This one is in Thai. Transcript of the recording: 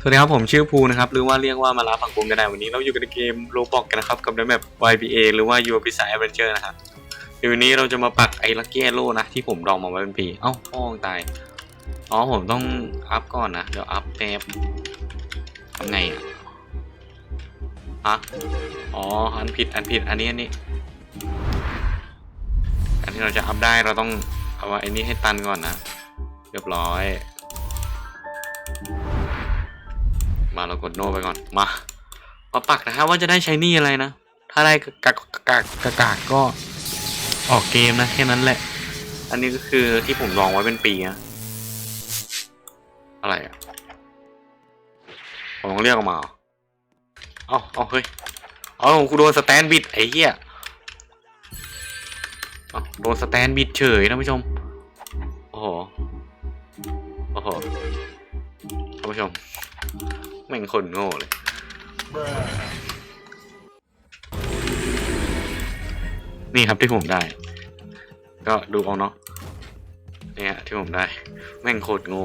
สวัสดีครับผมชื่อภูนะครับ หรือว่าเรียกว่ามาลาผักบุ้งก็ได้วันนี้เราอยู่กันในเกมโรบอกกันนะครับ กับในแมป YBA หรือว่า Your Pizza Adventure นะครับเดี๋ยววันนี้เราจะมาปักไอ้ลักเก้โลนะ ที่ผมดองมาไว้เป็นปี เอ้าพ่องตาย อ๋อผมต้องอัพก่อนนะ เดี๋ยวอัพแป๊บทำไงอะฮะอ๋ออันผิดอันผิดอันนี้อันนี้อันที่เราจะอัพได้เราต้องเอาไอ้นี้ให้ตันก่อนนะ เรียบร้อย มาเรากดโนไปก่อน มา มาปักนะครับว่าจะได้ใช้นี่อะไรนะ ถ้าได้กากกากกากากก็ออกเกมนะแค่นั้นแหละ อันนี้ก็คือที่ผมลองไว้เป็นปีนะอะไรอะ ผมต้องเรียกออกมาเออาเอาเฮ้ย เอากูโดนสแตนบิดไอ้เหี้ยโดนสแตนบิดเฉยท่านผู้ชม โอ้โห โอ้โหานผู้ชม แม่งคนโง่เลย นี่ครับที่ผมได้ ก็ดูเอาเนาะเนี่ยที่ผมได้ แม่งโคตรโง่